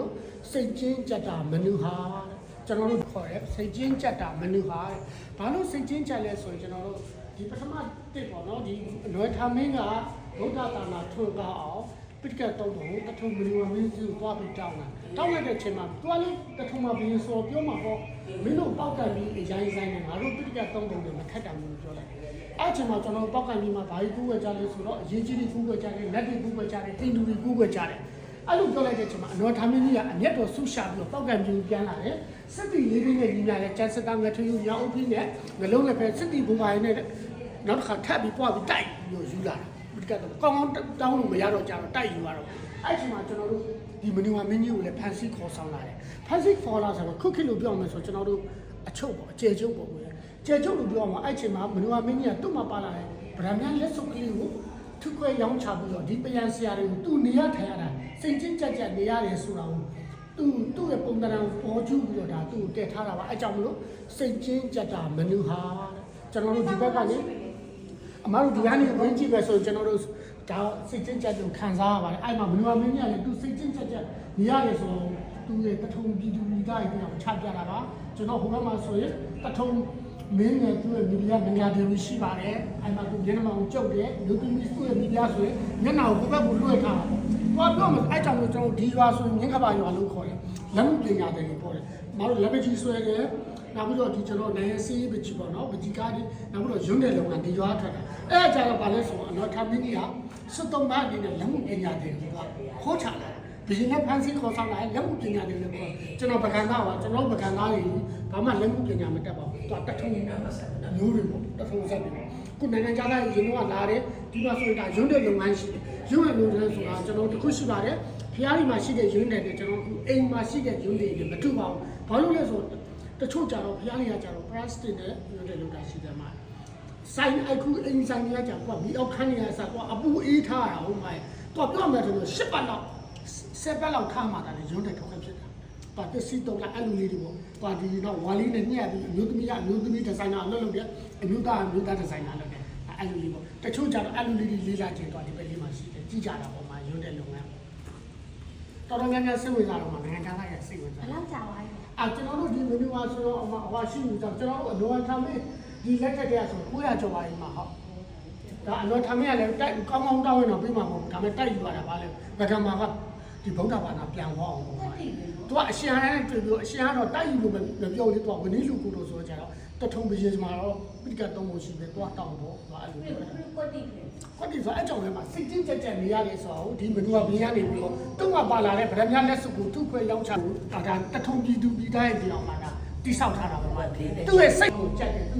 လို့စိတ်ချင်းကြက်တာမနူဟာတဲ့ကျွန်တော်တို့ခေါ်ရဲစိတ်ချင်းကြက်တာမနူဟာတဲ့ဘာလို့စိတ်ချင်းကြက်လဲဆိုရင်ကျွန်တော်တို့ဒီပထမတစ်ပေါ့နော်ဒီအလွယ်ထားမင်းကဘုဒ္ဓတာနာထွန်းကားအောင်ပိဋကတ်တော့ဘုံတထုံမနူဝမင်းစုသွားပြီးတောင်းတာတောင်းလိုက်တဲ့အချိန်မှာတွားလေးတထုံမှာဘင်းဆိုပြောမှာပေါ့မင်းတို့ပောက်ကန်ပြီးအရင်ဆိုင်နေငါတို့ပိဋကတ်တော့ဘုံတွေမခက်တာမျိုးပြောလိုက်အဲ့ချိန်မှာကျွန်တော်ပောက်ကန်ပြီးမှဘာကြီးကူးဝဲကြလဲဆိုတော့အရေးကြီးတွေကူးဝဲကြတယ်လက်တွေကူးဝဲကြတယ်တင်တူတွေကူးဝဲကြတယ် အဲ့လိုပြောလိုက်တဲ့အချိန်မှာအနော်ထားမင်းကြီးကအမျက်တော်ဆူရှာပြီးတော့ပောက်ကံပြူပြန်လာတယ်စစ်တီလေးလေးနဲ့ညီညာတဲ့ကျန်စတာငထယူရောင်းအုပ်ပြီးနဲ့ငလုံးလည်းပဲစစ်တီဘူပါရင်းနဲ့နောက်တစ်ခါထပ်ပြီးပွားပြီးတိုက်ပြီးတော့ယူလာတာဒီကတော့ကောင်းကောင်းတောင်းလို့မရတော့ကြတော့တိုက်ယူရတော့အဲ့ဒီမှာကျွန်တော်တို့ဒီမနီဝါမင်းကြီးကိုလည်းဖန်ဆီးခေါ်ဆောင်လာတယ်ဖန်ဆီးခေါ်လာဆိုတော့ခုခေတ်လို့ပြောမယ်ဆိုကျွန်တော်တို့အချုပ်ပေါ့အကျယ်ချုပ်ပေါ့ကွယ်ကျယ်ချုပ်လို့ပြောမှာအဲ့ချိန်မှာမနီဝါမင်းကြီးကသူ့မှာပါလာတယ်ဗရမန်လက်စုပ်ကလေးကို ထုခွဲရောင်းချပြီးတော့ဒီပယံဆရာတွေကိုသူ့နေရထိုင်ရတာစိတ်ချင်းကြက်ကြက်နေရတယ်ဆိုတာကိုသူ့သူ့ရဲ့ပုံသဏ္ဍာန်ကိုပေါ်ကျူးပြီးတော့ဒါသူ့ကိုတည်ထားတာပါအဲကြောင့်မလို့စိတ်ချင်းကြက်တာမနူဟာတဲ့ကျွန်တော်တို့ဒီဘက်ကနေအမားတို့ဒီကနေဝင်ကြည့်ပဲဆိုရင်ကျွန်တော်တို့ဒါစိတ်ချင်းကြက်ကိုခံစားရပါတယ်အဲ့မှာမနူဟာမင်းကြီးကလည်းသူစိတ်ချင်းကြက်ကြက်နေရတယ်ဆိုတော့သူ့ရဲ့တထုံပြည်သူပြည်သားတွေပြောချပြတာပါကျွန်တော်ဟိုဘက်မှာဆိုရင်တထုံ မင်းနဲ့သူ့ရဲ့မီဒီယာမင်္ဂလာတွေရှိပါတယ်အဲ့မှာသူမျက်နှာကိုကြုတ်တယ်လူသူမျိုးသူ့ရဲ့မီဒီယာဆိုရင်မျက်နှာကိုဘက်ကိုလွှဲထားတာပေါ့ပြောမယ်အဲ့ကြောင့်လို့ကျွန်တော်ဒီရွာဆိုရင်မြင်းကပါရွာလို့ခေါ်တယ်လက်မှုပညာတွေခေါ်တယ်မတို့လက်ပကြီးဆွဲတယ်နောက်ပြီးတော့ဒီကျွန်တော်နိုင်စီးပကြီးပေါ့နော်ပကြီးကားဒီနောက်ပြီးတော့ရုံးတယ်လုံကဒီရွာထွက်တာအဲ့အကြတော့ဗာလဲဆိုတော့တော့ထမင်းကြီးကစွတ်တုံးမအနေနဲ့လက်မှုပညာတွေကိုခေါ်ချလာတယ် ဘီနဲ့ဖန်စီခေါ်ဆောင်လာလက်မှုပညာတွေလည်းပေါ့ကျွန်တော်ပကံသားပါကျွန်တော်ပကံသားတွေဘာမှလက်မှုပညာမတတ်ပါဘူးသူကတထုံမျိုးတွေပေါ့တထုံဆက်ပြီးခုနိုင်ငံခြားသားရင်တော့လာတယ်ဒီမှာဆိုရင်ဒါရုံးတဲ့လုပ်ငန်းရှိတယ်ရုံးတဲ့လုပ်ငန်းဆိုတာကျွန်တော်တခုရှိပါတယ်ဖျားရီမှာရှိတဲ့ရုံးတဲ့ကျွန်တော်အိမ်မှာရှိတဲ့ရုံးတွေမတူပါဘူးဘာလို့လဲဆိုတချို့ကြတော့ဖျားရီကကြတော့ plastic နဲ့ရုံးတဲ့လုပ်တာရှိတယ်မှာဆိုင်အခုအိမ်ဆိုင်တွေကကြာကွာမီအောက်ခန်းတွေကစားကွာအပူအေးထားတာဟုတ်မှာတော့ပြောမယ်ဆိုလို့ရှစ်ပတ်လောက် ဆက်ပတ်လောက်ထားမှတာလေရုံးတဲ့ထုတ်ခဲ့ဖြစ်တာပါတစီတော့လာအဲ့လိုလေးတွေပေါ့။ပါဒီတော့ဝါလေးနဲ့ညှက်ပြီးအမျိုးသမီးကအမျိုးသမီးဒီဇိုင်နာလုပ်လုပ်ပြအမျိုးသားအမျိုးသားဒီဇိုင်နာလုပ်တယ်။အဲ့လိုလေးပေါ့။တချို့ကျတော့အဲ့လိုလေးတွေလေးလာကျင်တော့ဒီပဲလေးမှရှိတယ်။ကြည့်ကြတာပေါ့မှာရုံးတဲ့လုပ်ငန်း။တော်တော်များများစိတ်ဝင်စားတော့မှနိုင်ငံခြားသားရစိတ်ဝင်စားဘယ်လောက်ကြာသွားလဲ။အာကျွန်တော်တို့ဒီမီဒီယာဆိုတော့အမဟောရှိနေတော့ကျွန်တော်တို့အလောထားမေးဒီလက်ထက်တည်းဆို900ကျော်ပါရင်မှာဟုတ်။ဒါအလောထားမေးကလည်းတိုက်ကောင်းကောင်းတောင်းရင်တော့ပြီးမှာမဟုတ်ဘူး။ဒါပေမဲ့တိုက်ယူရတာပါလေ။ဗကံမှာက ဒီဗုဒ္ဓဘာသာပြန်ဟောအောင်ပေါ့။သူကအရှင်ဟန်နဲ့တွေ့ပြီးအရှင်ကတော့တိုက်ယူလို့မပြောသေးတော့ဝင်းလူကိုလို့ဆိုကြတော့တထုံပရေမှာတော့ပိကတ်သုံးဖို့ရှိတယ်သွားတောင်းတော့ဟောအဲ့လိုပြောတယ်ကွက်တိတယ်ကွက်ဒီဆိုအကြောင်းထဲမှာစိတ်ချင်းကြက်ကြက်နေရတယ်ဆိုတော့ဒီမနူကဘင်းရနေပြီးတော့တုံးကပါလာတဲ့ဗရမ ्या လက်စုပ်ကိုသူ့ခွဲရောက်ချလို့ဒါဒါတထုံပြည်သူပြည်သားရဲ့ဒီအောင်မှာဒါတိဆောက်ထားတာပဲမှာသူ့ရဲ့စိတ်ကိုကြက်တယ်သူ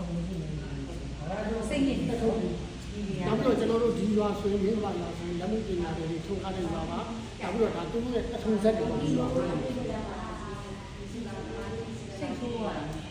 နေဘာလို့စိတ်ညစ်တယ်ဟုတ်ပြီနောက်ပြီးတော့ကျွန်တော်တို့ဒီရွာဆိုရင်မြင်းပါရွာဆိုရင်လက်မှုပညာတွေထုံထားတဲ့ရွာပါနောက်ပြီးတော့ဒါသူတို့ရဲ့အထုံးဆက်တွေပေါ့ဒီရွာကိုစိတ်ဆိုးရတာဒါကို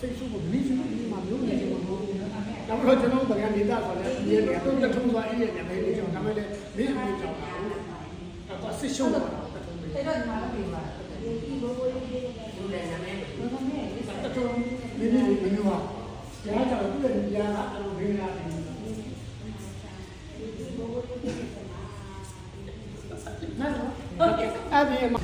စိတ်ဆုကိုမိစုမိမှာမျိုးနေတယ်မဟုတ်ဘူး။နောက်တော့ကျွန်တော်ဗကန်နေတာဆိုလည်းဒီနေ့တော့တထုံးသွားအေးရတယ်ဘယ်လိုကြောင့်ဒါမှလည်းမင်းအမေကြောင့်ပါဘူး။အဲ့တော့စိတ်ရှုံးတာတထုံးပဲ။အဲ့တော့ဒီမှာလည်းပြပါဒီဘိုးဘိုးလေးတွေကလူလည်းနာမည်ဘိုးနာမည်တထုံးမိမိမိမျိုးပါ။ကျွန်တော်ကတော့သူ့ရဲ့ဉာဏ်ကအလိုဘင်းလာတယ်။ဒီဘိုးဘိုးလေးတွေကနာမည်အဲ့ဒီမှာ